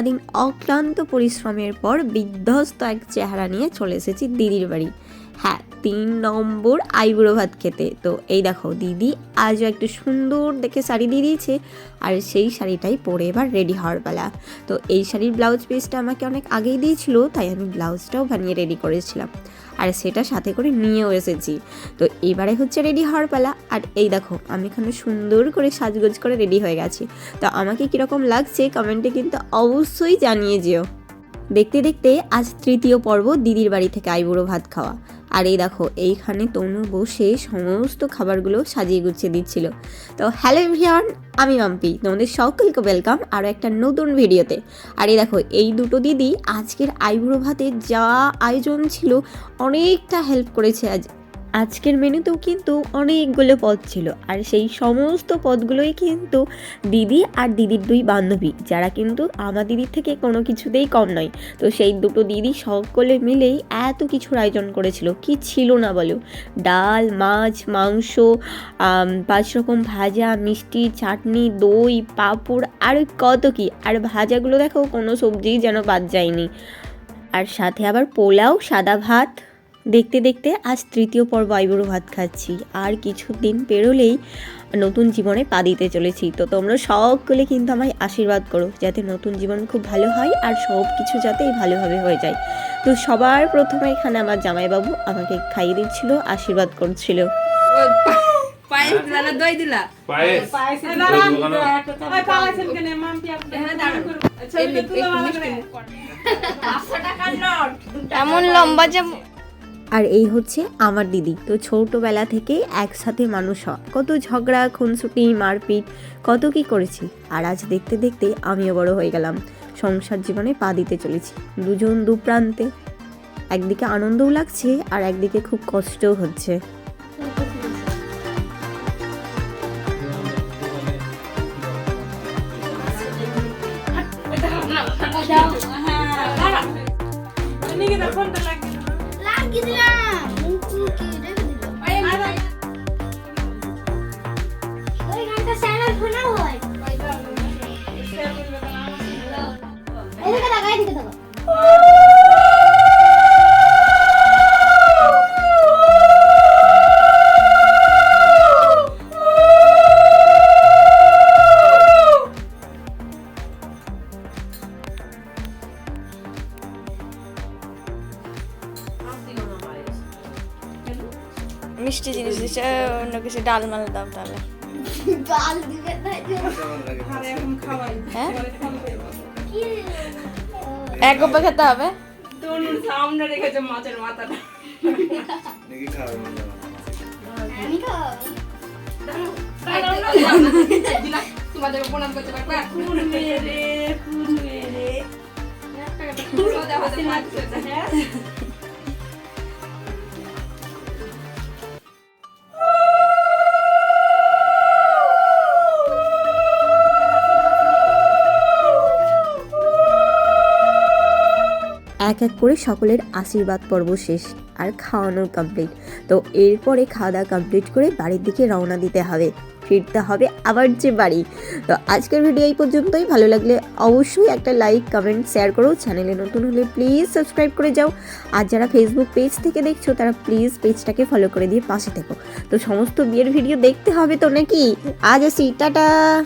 সারাদিন অক্লান্ত পরিশ্রমের পর বিধ্বস্ত এক চেহারা নিয়ে চলে এসেছি দিদির বাড়ি। হ্যাঁ তিন নম্বর আইবুড়ো ভাত খেতে। তো এই দেখো, দিদি আজও একটু সুন্দর দেখে শাড়ি দিয়ে দিয়েছে আর সেই শাড়িটাই পরে এবার রেডি হওয়ার বেলা তো এই শাড়ির ব্লাউজ পিসটা আমাকে অনেক আগেই দিয়েছিল, তাই আমি ব্লাউজটাও বানিয়ে রেডি করেছিলাম। আর সেটা সাথে করে নিয়েও এসেছি। তো এবারে হচ্ছে রেডি হওয়ার পালা। আর এই দেখো, আমি এখানে সুন্দর করে সাজগোজ করে রেডি হয়ে গেছি। তো আমাকে কীরকম লাগছে কমেন্টে কিন্তু অবশ্যই জানিয়ে যেও। দেখতে দেখতে আজ তৃতীয় পর্ব দিদির বাড়ি থেকে আইবুড়ো ভাত খাওয়া। আর এই দেখো, এইখানে তনু বসে সমস্ত খাবারগুলো সাজিয়ে গুছিয়ে দিচ্ছিল। তো হ্যালো ভিয়ান আমি মাম্পি। তোমাদের সকলকে ওয়েলকাম আরও একটা নতুন ভিডিওতে। আর এই দেখো, এই দুটো দিদি আজকের আইবুড়ো ভাতের যা আয়োজন ছিল, অনেকটা হেল্প করেছে আজ। আজকের মেনুতেও কিন্তু অনেকগুলো পদ ছিল আর সেই সমস্ত পদগুলোই কিন্তু দিদি আর দিদির দুই বান্ধবী, যারা কিন্তু আমার দিদির থেকে কোনো কিছুতেই কম নয়। তো সেই দুটো দিদি সকলে মিলেই এত কিছুর আয়োজন করেছিল, কি ছিল না বলো? ডাল, মাছ, মাংস পাঁচ রকম ভাজা, মিষ্টি, চাটনি, দই, পাঁপড়, আর কত কি? আর ভাজাগুলো দেখো কোনো সবজিই যেন বাদ যায়নি। আর সাথে আবার পোলাও, সাদা ভাত দেখতে দেখতে আজ তৃতীয় পর্ব আইবুড়ো ভাত খাচ্ছি। আর কিছুদিন পেরোলেই নতুন জীবনে পা দিতে চলেছি। তো তোমরা সকলে কিন্তু আমায় আশীর্বাদ করো যাতে নতুন জীবন খুব ভালো হয় আর সব কিছু যাতেই ভালোভাবে হয়ে যায়। তো সবার প্রথমে এখানে আমার জামাইবাবু আমাকে খাইয়ে দিচ্ছিল আশীর্বাদ করছিল। এমন লম্বা যে আর এই হচ্ছে আমার দিদি। তো ছোটবেলা থেকে একসাথে মানুষ হয় কত ঝগড়া, খুনসুটি, মারপিট, কত কি করেছি। আর আজ দেখতে দেখতে আমিও বড় হয়ে গেলাম। সংসার জীবনে পা দিতে চলেছি। দুজন দু প্রান্তে। একদিকে আনন্দও লাগছে আর একদিকে খুব কষ্টও হচ্ছে। লাগিয়ে দিলাম মুখু কি রেখে দিলাম ওই গানটা স্যারের ফোনে হয়। এদিকে তাকা এদিকে তাকা মিষ্টি জিনিস দিচ্ছে অন্য কিছু ডাল মাল দাও তাহলে। গাল দিকে তাই আরে খাওয়াই। হ্যাঁ? এক গোপে খেতে হবে? সামনে রেখেছে মাছের মাথাটা। তোমাদের প্রণাম করতে পারবে। রে, রে। এক করে সকলের আশীর্বাদ পর্ব শেষ আর খাওয়ানো কমপ্লিট তো এরপরে খাওয়া দাওয়া কমপ্লিট করে বাড়ির দিকে রওনা দিতে হবে। ফিরতে হবে আবার যে বাড়ি। তো আজকের ভিডিও এই পর্যন্তই। ভালো লাগলে অবশ্যই একটা লাইক কমেন্ট শেয়ার করো। চ্যানেলে নতুন হলে প্লিজ সাবস্ক্রাইব করে যাও। আর যারা ফেসবুক পেজ থেকে দেখছ, তারা প্লিজ পেজটাকে ফলো করে দিয়ে পাশে থেকো। তো সমস্ত বিয়ের ভিডিও দেখতে হবে তো নাকি? আজ আসি, টাটা!